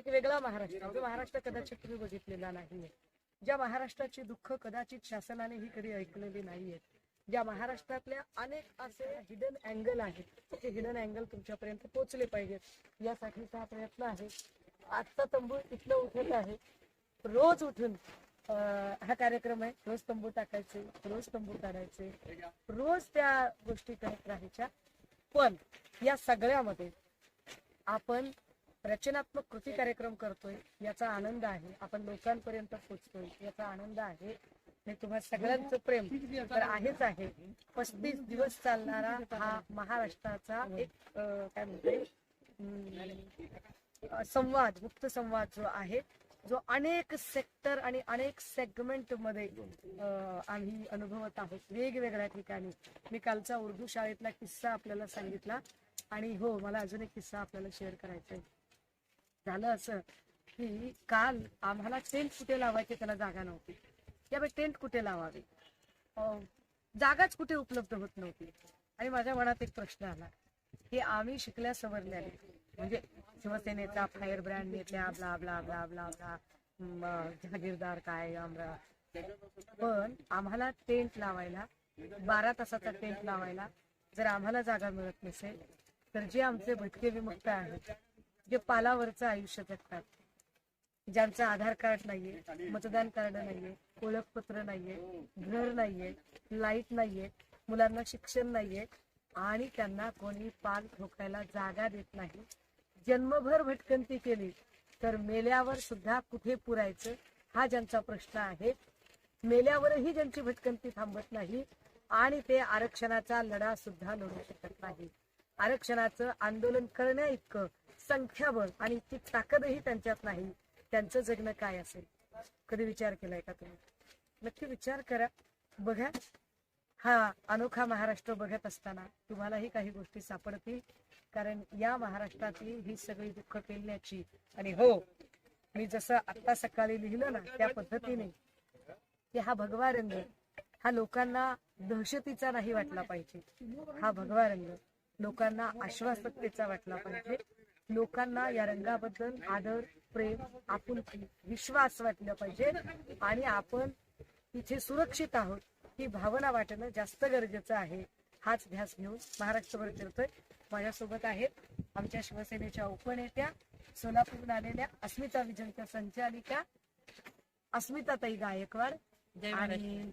एक वेगळा महाराष्ट्र जो महाराष्ट्र कदाचित तुम्ही बघितलेला नाहीये. ज्या महाराष्ट्राची दुःख कदाचित शासनाने ही कधी ऐकलेली नाहीयेत ज्या महाराष्ट्रातल्या अनेक असे हिडन अँगल आहेत ते हिडन अँगल तुमच्यापर्यंत पोहोचले पाहिजेत. यासाठीचा हा प्रयत्न आहे. आजचा तंबू इथलं उठत आहे. रोज उठून अं, हा कार्यक्रम आहे. रोज तंबू टाकायचे रोज तंबू काढायचे रोज त्या गोष्टी करत राहायच्या. पण या सगळ्यामध्ये आपण रचनात्मक कृती कार्यक्रम करतोय याचा आनंद आहे. आपण लोकांपर्यंत पोहोचतोय याचा आनंद आहे. हे तुम्हा सगळ्यांचं प्रेम तर आहेच आहे. पस्तीस दिवस चालणारा हा महाराष्ट्राचा एक काय म्हणते संवाद मुक्त संवाद जो आहे जो अनेक सेक्टर आणि अनेक सेगमेंटमध्ये आम्ही अनुभवत आहोत. वेगवेगळ्या ठिकाणी. मी कालचा उर्दू शाळेतला किस्सा आपल्याला सांगितला. आणि हो मला अजून एक किस्सा आपल्याला शेअर करायचा आहे. झालं असं की काल आम्हाला टेंट कुठे लावायची त्याला जागा नव्हती. त्यामुळे टेंट कुठे लावावे? जागाच कुठे उपलब्ध होत नव्हती? आणि माझ्या मनात एक प्रश्न आला की आम्ही शिकल्या सवरल्याने म्हणजे शिवसेनेचा फायर ब्रँड नेत्या ब्ला ब्ला आपला आपला आपला जहागीरदार काय आमरा. पण आम्हाला टेंट लावायला बारा तासाचा टेंट लावायला जर आम्हाला जागा मिळत नसेल तर जे आमचे भटके विमुक्त आहेत जे पालावरचं आयुष्य जगतात. ज्यांचं आधार कार्ड नाहीये मतदान कार्ड नाहीये ओळखपत्र नाहीये घर नाहीये लाइट नाहीये मुलांना शिक्षण नाहीये आणि त्यांना कोणी पाल ठोकायला जागा देत नाही. जन्मभर भटकंती केली तर मेल्यावर सुद्धा कुठे पुरायचं? हा ज्यांचा प्रश्न आहे. मेल्यावरही ज्यांची भटकंती थांबत नाही आणि ते आरक्षणाचा लढा सुद्धा लढू शकत नाही आरक्षणाचं आंदोलन करण्या इतकं संख्याबळ आणि ती ताकदही त्यांच्यात नाही. त्यांचं जगणं काय असेल? कधी विचार केलाय का तुम्ही? नक्की विचार करा. बघा. हा अनोखा महाराष्ट्र बघत असताना तुम्हालाही काही गोष्टी सापडतील. कारण या महाराष्ट्रातली ही सगळी दुःख पेलण्याची आणि हो मी जसं आता सकाळी लिहिलं ना त्या पद्धतीने की हा भगवा रंग हा लोकांना दहशतीचा नाही वाटला पाहिजे. हा भगवा रंग लोकांना आश्वासकतेचा वाटला पाहिजे. लोकांना या रंगाबद्दल आदर प्रेम आपुलकी विश्वास वाटलं पाहिजे. आणि आपण इथे सुरक्षित आहोत ही भावना वाटणं जास्त गरजेचं आहे. हाच ध्यास घेऊन महाराष्ट्रभर फिरतोय. माझ्यासोबत आहेत आमच्या शिवसेनेच्या उपनेत्या सोलापूरहून आलेल्या अस्मिता विजनच्या संचालिका अस्मिताताई गायकवाड. आणि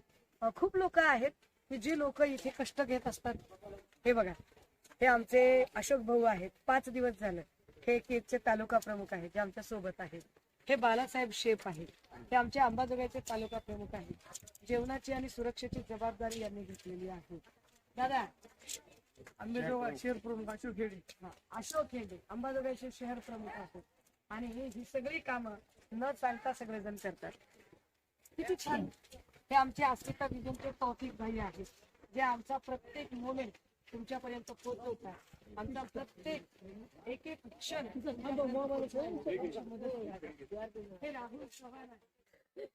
खूप लोक आहेत की जी लोक इथे कष्ट घेत असतात. हे बघा हे आमचे अशोक भाऊ आहेत. पाच दिवस झालं. हे केकचे तालुका प्रमुख आहेत जे आमच्यासोबत आहेत. हे बालासाहेब शेफ आहेत. हे आमचे अंबाजोगाईचे तालुका प्रमुख आहेत. जेवणाची आणि सुरक्षेची जबाबदारी यांनी घेतलेली आहे. दादा अंबेजोगाई शहर प्रमुख अशोक हेडे हा, अशोक हेडे अंबाजोगाईचे शहर प्रमुख आहेत. आणि हे ही सगळी कामं न चालता सगळेजण करतात. किती छान. हे आमचे अस्मिता विजनचे तौतिक भाई आहेत. जे आमचा प्रत्येक मोमेंट तुमच्यापर्यंत पोहोचवतात आमचा प्रत्येक एक एक क्षण हे राहुल चव्हाण आहे.